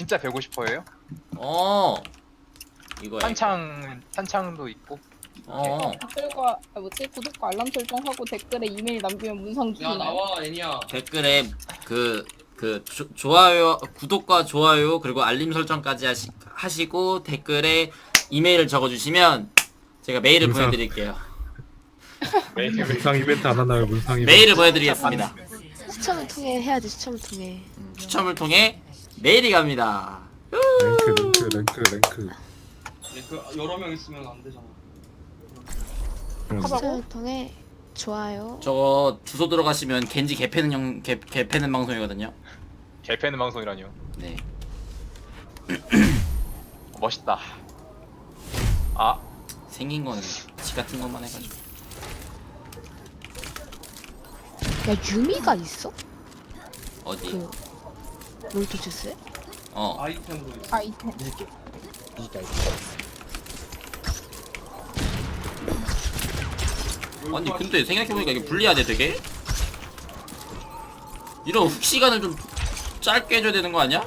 진짜 배우고 싶어요? 어 이거야 탄창 탄창도 있고 어 댓글과 아, 뭐지 구독과 알람 설정하고 댓글에 이메일 남기면 문상 야 주시나요? 나와 애니야 댓글에 그, 그 조- 좋아요 구독과 좋아요 그리고 알림 설정까지 하시, 하시고 댓글에 이메일을 적어주시면 제가 메일을 문상. 보내드릴게요 메일 문상 이벤트 안 하나요? 문상 이벤트. 메일을 보내드리겠습니다 추첨을 통해 해야지 추첨을 통해 추첨을 통해 메일이 갑니다 랭크 랭크 랭크 랭크. 그 여러 명 있으면 안 되잖아? 추첨을 통해 좋아요 저거 주소 들어가시면 겐지 개패는 영, 개, 개패는 방송이거든요 개패는 방송이라니요. 네 멋있다. 아 생긴 거는 지 같은 것만 해가지고 야 유미가 있어? 어디 그 롤토체스에? 어 아이템으로 있어 아 이템 아니 근데 생각해보니까 이게 불리하네 되게 이런 훅 시간을 좀 짧게 해줘야 되는 거 아니야?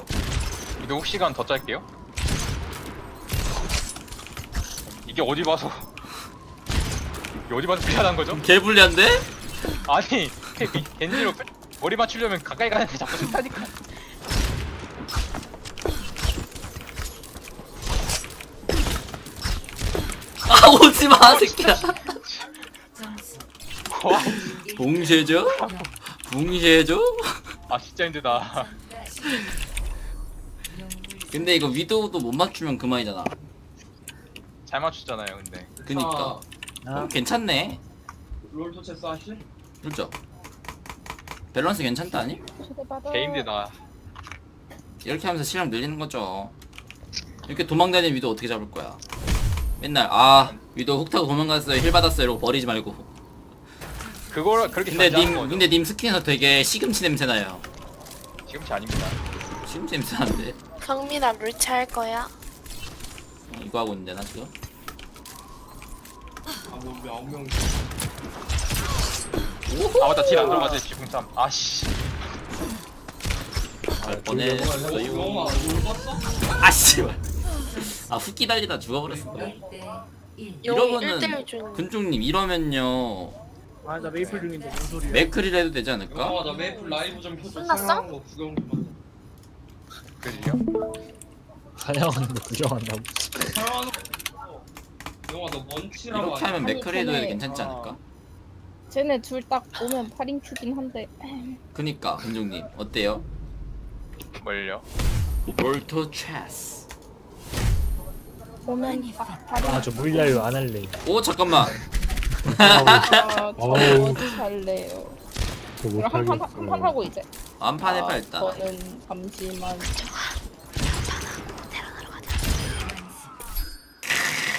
이동 시간 더 짧게요? 이게 어디 봐서 이게 어디 봐서 불리하다는 거죠? 개 불리한데? 아니 이 겐지로 빼- 머리 맞추려면 가까이 가는데 자꾸 좋다니까. 아 오지마 새끼야 와, 봉쇄죠? 봉쇄죠? 아 진짜 힘들다. 근데 이거 위도우도 못 맞추면 그만이잖아 잘 맞췄잖아요, 근데. 그니까 어, 괜찮네 롤토 체스 하실? 그렇죠 밸런스 괜찮다 아니? 개 힘들다. 이렇게 하면서 실력 늘리는 거죠 이렇게 도망다니는 위도 어떻게 잡을 거야 맨날 아 위도 훅 타고 도망갔어요. 힐 받았어요. 이러고 버리지 말고. 그걸 그렇게 근데 님 거죠. 근데 님 스킨에서 되게 시금치 냄새 나요. 지금치 아닙니다. 시금치 냄새 나는데. 성민아 물체 할 거야? 어, 이거 하고 있는데 나 지금? 아뭐 우리 아홉 명. 아 맞다. 딜안 들어가지 지붕3 아씨. 갈 뻔했어요? 아씨 아 훅기 달리다 죽어버렸어 이러면은 1대1 중 근종님 이러면요 아 나 메이플 중인데 뭔 소리야 맥크리를 해도 되지 않을까? 영화 나 메이플 라이브 좀 켜줘 끝났어? 사랑하는 거 구경 좀 그래요? 사냥하는 거 구경한다고 하자 사랑하는 거 영화 너 먼치라고 이렇게 하면 아니, 맥크리 해도 근데- 괜찮지 어. 않을까? 쟤네 둘 딱 보면 8인큐긴 한데 그니까 근종님 어때요? 뭘요? 볼토 체스 보면 딱 8인 아저 물려요 안 할래 오 잠깐만 아, 어우. 저 어디 살래요 저 그럼 한판 한판 못하겠어. 하고 이제 안판 해봐 아, 일단 저는 잠시만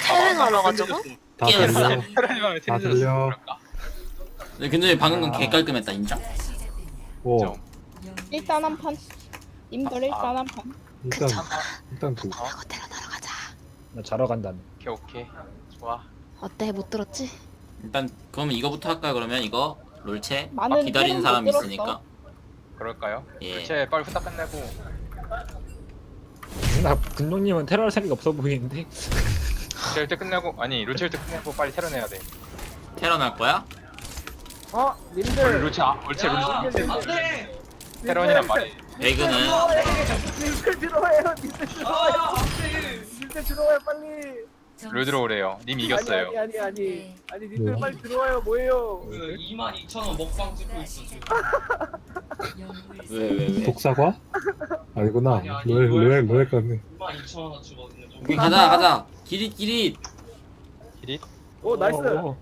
테렌하러 가자고? 다 깨웠어. 들려. 다 들려. 근데 근종님 방금 건 아. 개깔끔했다 인정? 오 좀. 일단 한판 님들 아, 일단 한 판 일단 일단 두. 나 자러 간다며. 오케이 오케이. 좋아. 어때? 못 들었지? 일단 그러면 이거부터 할까요 그러면? 이거? 롤체 막 나는 기다리는 사람 못 들었어. 있으니까. 그럴까요? 예. 대체 빨리 후딱 끝내고. 나 근동님은 테러할 생각이 없어 보이는데. 루첼 때 끝내고 아니 루첼 때 끝내고 빨리 테런해야 돼. 테런 할 거야? 어? 원래 님들. 루첼 아야 루첼 안돼 테런이란 말이 배그는? 님들 들어와요. 님들 아 안돼 님들 들어와요 빨리. 룰 들어오래요. 님 이겼어요. 아니 아니 아니. 아니 님들 뭐? 빨리 들어와요. 뭐예요? 그 22,000원 먹방 찍고 있어 지금. 왜 왜 왜? 독사과? 아니구나. 아니, 아니, 이거. 로엘 했어. 로엘 같네. 22,000원 어치거든요. 오케이 가자 가자. 기릿 기릿. 기릿? 오 나이스. 어,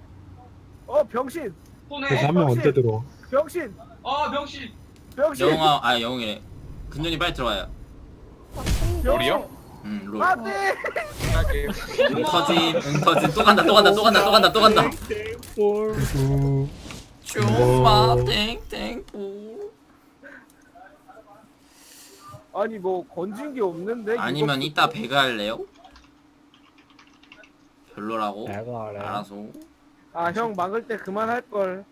어. 병신. 손에 그래서 한명 언제 들어? 병신. 아 명신. 병신. 영아 아 영웅이래. 근종님 빨리 들어와요. 롤이요? 음 롤. 안돼 편하게. 응터짐 응 터짐 또 간다 또 간다 또 간다 또 간다 또 간다. 볼 두. 쭈마 땡땡ปู 아니 뭐 건진 게 없는데 아니면 이따 배그 할래요? 별로라고? 내가 알아 알아서. 아형 막을 때 그만 할 걸.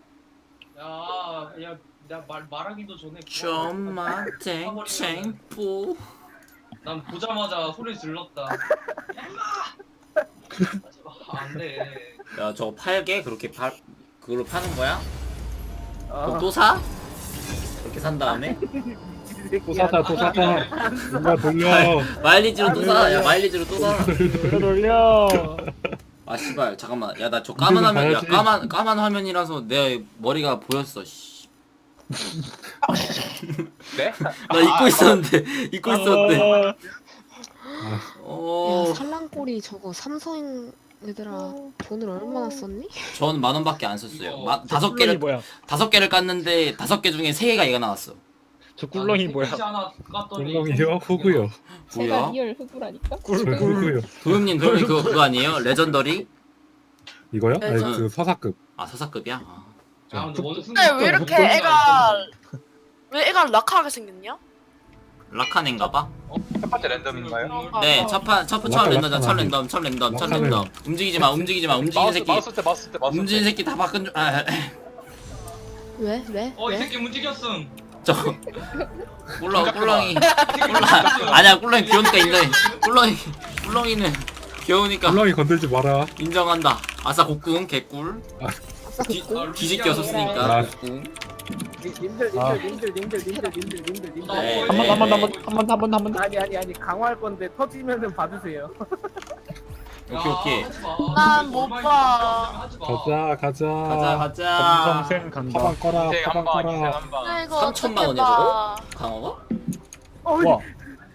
야 야 나 말 말하기도 전에 쭈마 땡땡ปู 난 보자마자 소리 질렀다. 안돼. 야 저거 팔게 그렇게 팔 그걸로 파는 거야? 그럼 아, 또 사? 그렇게 산 다음에 또 사자 누가 돌려 마일리지로 또 사. 야 마일리지로 또 사. 돌려 돌려. 아 씨발 잠깐만. 야 나 저 까만 화면 야 가야지. 까만 까만 화면이라서 내 머리가 보였어. 씨. 네? 나 잊고 있었는데 잊고 있었는데. 어. 야 살랑꼬리 저거 삼성 얘들아 돈을 얼마나 썼니? 전만 원밖에 안 썼어요. 마, 다섯 개를 뭐야? 다섯 개를 깠는데 다섯 개 중에 세 개가 얘가 나왔어. 저 꿀렁이 뭐야? 깠더니 꿀렁이요 후구요 제가 뭐야? 리얼 흑우라니까. 후구요 도영님 도영님 그거 그거 아니에요? 레전더리? 이거요? 아니 네. 그 서사급 아 서사급이야? 아. 아 근데 원숭이 근데 왜 이렇게 애가 왜 애가 락하게 생겼냐? 라칸인가봐. 어? 첫 번째 랜덤인가요? 네, 첫판 첫 처음 라칸, 랜덤, 첫 랜덤, 첫 랜덤, 첫 랜덤. 움직이지 마, 움직이지 마, 움직이는 마우스 새끼, 마우스 때 마우스 때 마우스 움직이는 때 새끼 다 바꾼 줄. 아, 왜? 왜? 어이 왜? 새끼 움직였음. 저 꿀렁 꿀렁이 꿀렁 아니야 꿀렁이 귀여우니까 인정해. 꿀렁이 꿀렁이는 귀여우니까 꿀렁이 건들지 마라 인정한다. 아싸 곡궁 개꿀. 아싸 뒤그 뒤집겨 썼으니까 아. 곡궁. 님들 아. 님들 님들 님들 님들 님들 님들 네. 님들. 한번 한 번 한 번 한 번 한 번 아니 아니 아니 강화할 건데 터지면은 받으세요. 오케이 오케이. 난못 봐. 가자 가자 가자 가자. 검성생 간다. 파방 꺼라 파방 인생 꺼라 한방 나 이거 3천만 어떻게 원이야, 봐? 강화가? 어이 와.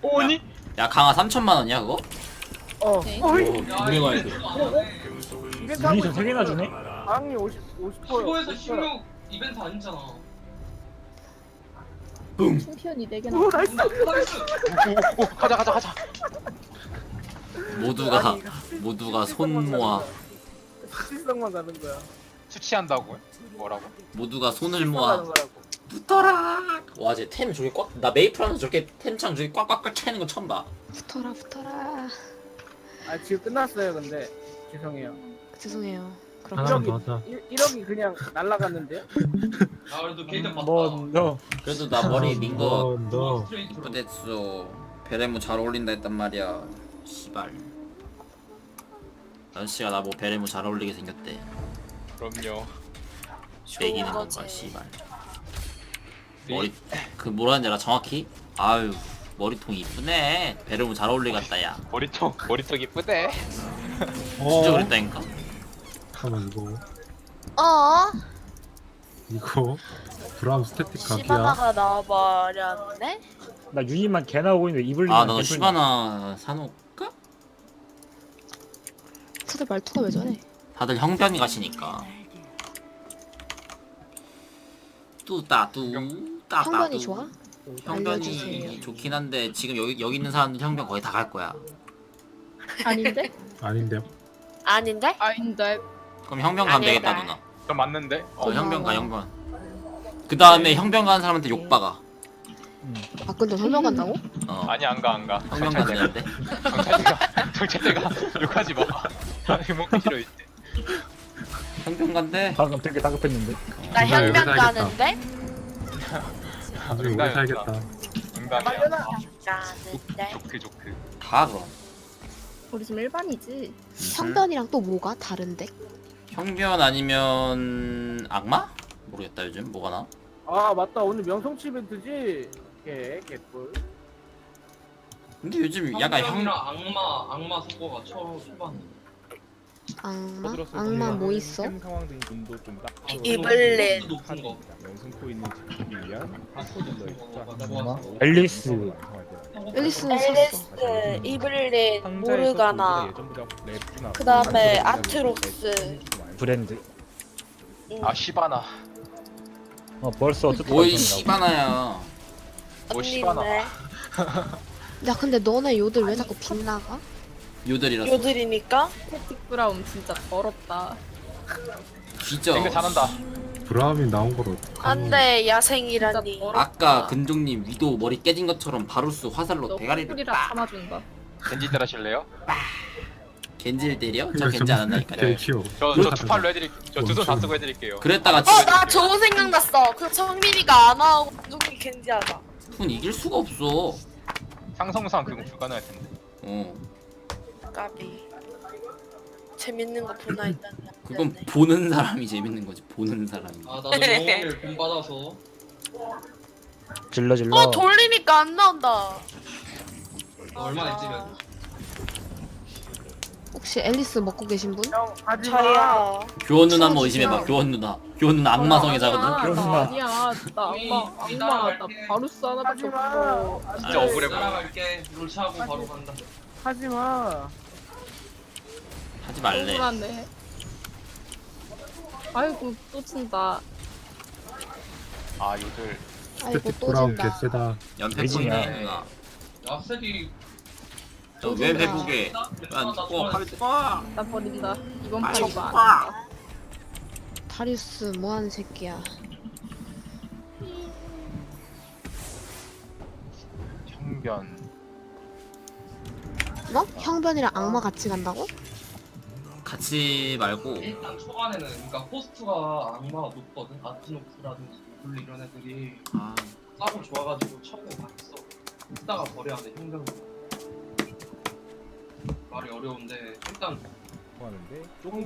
오니? 야 강화 3천만 원이야 그거? 어 네. 어이 애들. 이벤트 하고 미니션 세 개나 주네? 방이 50 50%요. 15에서 16 이벤트 아니잖아. 챔피언이 4개나. 오 나이스. 나이스. 오, 오 가자 가자 가자 모두가 아니, 모두가 손 모아 실성만 가는 거야. 수치한다고요? 뭐라고? 모두가 손을 가는 모아 거라고. 붙어라. 와쟤 템 저기 꽉나 메이플 하면서 저렇게 템창 저기 꽉꽉꽉 차는 거 처음 봐. 붙어라 붙어라. 아 지금 끝났어요 근데 죄송해요. 죄송해요. 그럼 하나만 이렇게 더 하자. 1, 1억이 그냥 날라갔는데요? 아 그래도 게이트 봤다. 먼저. 그래도 나 머리 어, 민거 너 스트레이트로. 이쁘댔어. 베레모 잘 어울린다 했단 말이야. 씨발. 연씨가 나 뭐 베레모 잘 어울리게 생겼대. 그럼요 매기는 좋은 건가 거지. 씨발. 머리 그 뭐라는지 알아 정확히? 아유 머리통 이쁘네. 베레모 잘 어울리겠다 야. 머리통 머리통 이쁘대 진짜 어 그랬다니까. 잠깐만 이거 어? 이거 브라움 스태틱 각이야 시바나가 나와버렸네? 나 유니만 개 나오고 있는데 이블린. 아 나도 시바나 사놓을까? 다들 말투가 왜 저래? 다들 형변이 가시니까. 뚜따뚜. 형변이 좋아? 형변이 알려주세요. 좋긴 한데 지금 여기 여기 있는 사람들 형변 거의 다 갈 거야. 아닌데? 아닌데요 아닌데? 아닌데. 그럼 형변 가면. 되겠다 누나. 좀 맞는데? 어 고마워. 형변 가 형변. 그 다음에 형변 가는 사람한테 욕 박아. 박근도 설명 간다고? 어. 아니 안 가 안가 형변 가는데. 경찰대가 경찰대가 욕하지 마 이거 먹기 싫어 이제 형변 간대. 방금 되게 다급했는데. 나 현면 살겠다. 가는데? 나중에 오래. 살겠다 농담이야 가는데? 조크 조크 가 그럼. 우리 지금 일반이지. 형변이랑 또 뭐가 다른데? 형변 아니면 악마? 모르겠다 요즘 뭐가 나? 아 맞다 오늘 명성치 이벤트지? 개 개꿀. 근데 요즘 약간 형 형이랑 악마 악마 속어가 처음 초반. 악마? 악마 뭐 있어? 상황 등 분도 좀 딱. 이블린. 높은 거. 연승포 있는 지키기 위한 파코딜러의 뭐? 숫자 앨리스. 앨리스는 샀어. 이블린, 모르가나, 그 그다음에 아트록스. 브랜드. 아 시바나 어 벌써 어쨌든. 뭐이 시바나야. 뭐 시바나 언니네. 야 근데 너네 요들 왜 자꾸 빗나가? 요들이라서. 요들이니까. 스태틱 브라움 진짜 더럽다. 진짜. 땡겨 잘한다 브라움이 나온 걸 어떡하니 안돼 진짜 야생이라니. 더럽다. 아까 근종님 위도 머리 깨진 것처럼 바루스 화살로 너 대가리를 꿀이라 빡 참아준다. 겐지들 하실래요? 겐지를 때려? 저 겐지 안 한다니까요. 개 키워 저저 두 팔로 해드릴게요 저두손다 쓰고 해드릴게요 그랬다가 어 나 좋은 생각 났어. 그 성민이가 안 하고 누구 겐지하자. 푼 이길 수가 없어. 상성상 그건 불가능할 텐데. 어 까비. 재밌는 거 보나 일단. 그건 보는 사람이 재밌는 거지 보는 사람이 아 나도 영어를 본 받아서 질러 질러. 어 돌리니까 안 나온다. 너 얼마나 했지 면 혹시 앨리스 먹고 계신 분? 형 하지 저야. 교원 누나 한번 의심해봐. 교원 누나. 교원 누나 악마성애자거든? 아니야, 나. 거. 아니야. 나 악마 악마 나 바루스 하나밖에 없어. 진짜 억울해. 보여. 따라갈게. 롤차하고 바로 간다. 하지 마. 하지 말래. 억울하네 아이고 또 친다. 아 요들. 아이고 또 돌아온 진다. 개쎄다. 연패. 꾼네 누나. 야색이 저왜 회복해 안 죽고 팔 와. 나 버린다 이번 아이, 파이브 안 와. 한다 다리우스 뭐하는 새끼야. 형변. 뭐? 형변이랑 악마 같이 간다고? 같이 말고 일단 초반에는 그러니까 포스트가 악마가 높거든 아트노프라든지 블루 이런 애들이 아, 싸고 좋아가지고 처음에 봤어 이따가 버려야 돼 형병 말이 어려운데 일단 하는데? 조금